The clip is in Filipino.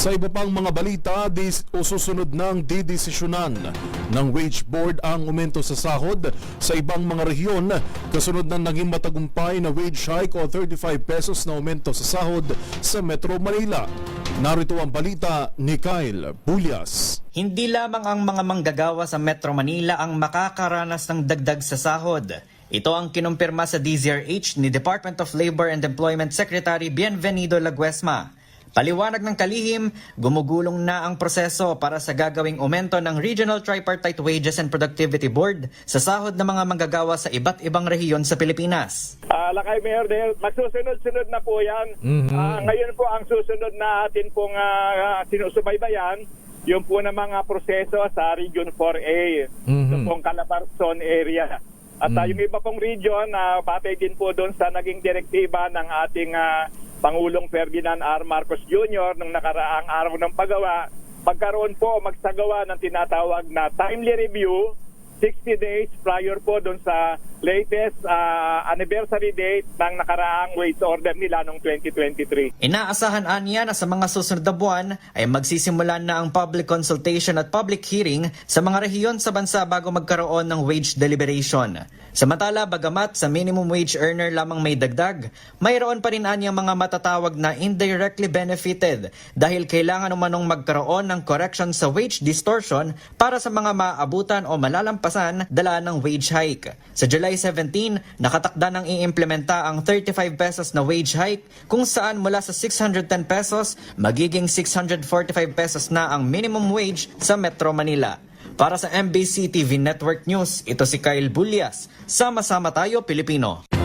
Sa iba pang mga balita, dis o susunod ng didesisyonan ng wage board ang umento sa sahod sa ibang mga rehiyon kasunod ng naging matagumpay na wage hike o 35 pesos na umento sa sahod sa Metro Manila. Narito ang balita ni Kyle Bulyas. Hindi lamang ang mga manggagawa sa Metro Manila ang makakaranas ng dagdag sa sahod. Ito ang kinumpirma sa DZRH ni Department of Labor and Employment Secretary Bienvenido Laguesma. Paliwanag ng kalihim, gumugulong na ang proseso para sa gagawing aumento ng Regional Tripartite Wages and Productivity Board sa sahod ng mga manggagawa sa iba't ibang rehiyon sa Pilipinas. Ah, Lakay Mayor Del, magsusunod-sunod na po yan. Ah, ngayon po ang susunod na atin pong ah, sinusubaybayan, yung po na mga proseso sa Region 4A, Mhm. sa pong Calabarzon area. At ah, yung iba pong region, na batay din po doon sa naging direktiba ng ating ah, Pangulong Ferdinand R. Marcos Jr. nung nakaraang araw ng paggawa, magkaroon po magsagawa ng tinatawag na timely review 60 days prior po doon sa latest ah, anniversary date ng nakaraang wage order nila noong 2023. Inaasahan aniya na sa mga susunod na buwan ay magsisimula na ang public consultation at public hearing sa mga rehiyon sa bansa bago magkaroon ng wage deliberation. Samantala, bagamat sa minimum wage earner lamang may dagdag, mayroon pa rin anyang mga matatawag na indirectly benefited dahil kailangan umanong magkaroon ng correction sa wage distortion para sa mga maabutan o malalampasan dala ng wage hike. Sa July 17, nakatakda ng iimplementa ang 35 pesos na wage hike kung saan mula sa 610 pesos magiging 645 pesos na ang minimum wage sa Metro Manila. Para sa MBC TV Network News, ito si Kyle Bulyas. Sama-sama tayo Pilipino.